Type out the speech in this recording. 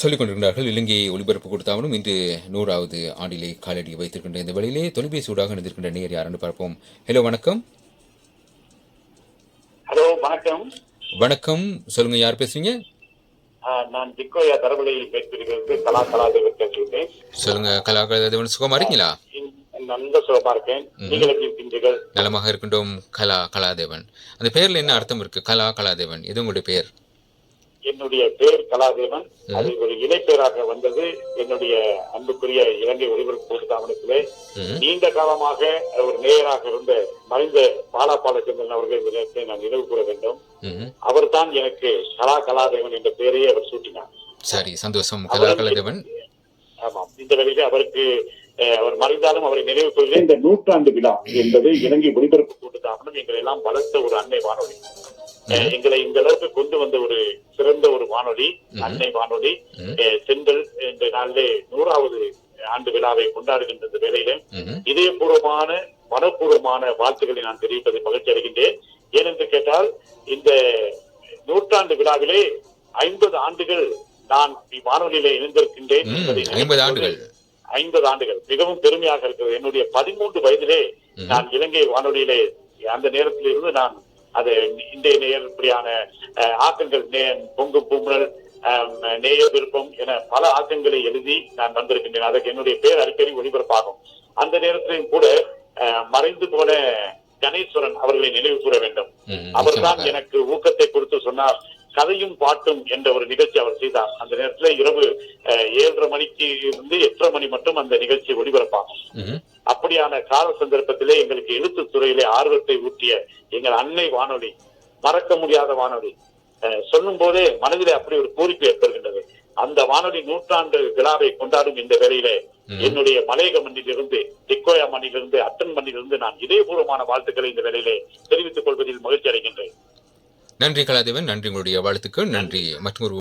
சொல்லிக் கொண்டிருக்கிறார்கள் இலங்கை ஒலிபரப்பு கொடுத்தாலும் இன்று நூறாவது ஆண்டிலே காலடி வைத்திருக்கின்ற இந்த வேளையிலே தொலைபேசி ஊடாக இணைந்திருக்கின்ற நேர் யாருன்னு பார்ப்போம். ஹலோ வணக்கம். ஹலோ வணக்கம். வணக்கம். சொல்லுங்க யார் பேசுறீங்க? நான் திக்கோயா தரவழியில் பேசியிருக்கிறது கலா பேசுகிறேன். சொல்லுங்க கலாகலதேவன் சுகமா இருக்கீங்களா? நல்ல சுகமா இருக்கேன். நீங்கள் எப்படி இருக்கீர்கள் நலமாக இருக்கின்றோம் கலா கலாதேவன் அந்த பெயர்ல என்ன அர்த்தம் இருக்கு? கலா கலாதேவன் இது உங்களுடைய பெயர்? என்னுடைய பேர் கலாதேவன். அது ஒரு இணைப்பேராக வந்தது. என்னுடைய அன்புக்குரிய இலங்கை ஒளிபரப்பு கூட்டத்தாமனத்திலே ம். நீண்ட காலமாக ஒரு நேயராக இருந்த மறைந்த பாலா பாலச்சந்திரன் அவர்கள் நான் நினைவு கூற வேண்டும். அவர்தான் எனக்கு கலா கலாதேவன் என்ற பெயரையே அவர் சூட்டினார். சரி சந்தோஷம். கலா கலாதேவன். ஆமாம் இந்த வேளையிலே அவருக்கு அவர் மறைந்தாலும் அவரை நினைவு கொள்கிறேன் இந்த நூற்றாண்டு விழா என்பது இலங்கை ஒளிபரப்பு கூட்டத்தாகணும் எங்களை எல்லாம் வளர்த்த ஒரு அன்னை வானொலி. எங்களை இந்த அளவுக்கு கொண்டு வந்த ஒரு சிறந்த ஒரு வானொலி அன்னை வானொலி. செங்கல் இந்த நாளிலே நூறாவது ஆண்டு விழாவை கொண்டாடுகின்ற இந்த ம்ஹும். இதயபூர்வமான மனப்பூர்வமான வாழ்த்துக்களை நான் தெரிவிப்பதை மகிழ்ச்சி அடைகின்றேன். ஏனென்று கேட்டால் இந்த நூற்றாண்டு விழாவிலே ஐம்பது ஆண்டுகள் நான் வானொலியிலே இணைந்திருக்கின்றேன் ஐம்பது ஆண்டுகள். ஐம்பது ஆண்டுகள். மிகவும் பெருமையாக இருக்கிறது. என்னுடைய பதிமூன்று வயதிலே. நான் இலங்கை வானொலியிலே அந்த நேரத்தில் இருந்து நான் அது இன்றைய நேயர் இப்படியான ஆக்கங்கள் நே- பொங்கு பூமுனல் அஹ், நேயர் விருப்பம் என பல ஆக்கங்களை எழுதி நான் வந்திருக்கின்றேன் அதற்கு என்னுடைய பேர் அடிக்கடி ஒளிபரப்பாகும். அந்த நேரத்திலும் கூட மறைந்து போன கணேஸ்வரன் அவர்களை நினைவு கூற வேண்டும். அவர்தான். எனக்கு ஊக்கத்தை கொடுத்து சொன்னார். கதையும் பாட்டும் என்ற ஒரு நிகழ்ச்சி அவர் செய்தார். அந்த நேரத்துல இரவு ஏழரை மணிக்கு இருந்து எட்டரை மணி மட்டும் அந்த நிகழ்ச்சி ஒளிபரப்பாகும். அப்படியான கால சந்தர்ப்பத்திலே எங்களுக்கு எழுத்துத் துறையிலே ஆர்வத்தை ஊட்டிய எங்கள் அன்னை வானொலி மறக்க முடியாத வானொலி. சொல்லும் போதே மனதிலே அப்படி ஒரு பூரிப்பு ஏற்படுகின்றது. அந்த வானொலி நூற்றாண்டு விழாவை கொண்டாடும் இந்த வேளையிலே. என்னுடைய மலையக மண்ணிலிருந்து டிக்கோயா மண்ணிலிருந்து அட்டன் மண்ணிலிருந்து நான் இதயபூர்வமான வாழ்த்துக்களை இந்த வேளையிலே தெரிவித்துக் கொள்வதில் மகிழ்ச்சி அடைகின்றேன். நன்றி கலாதேவன் நன்றி உங்களுடைய வாழ்த்துக்கள் நன்றி. மற்றும்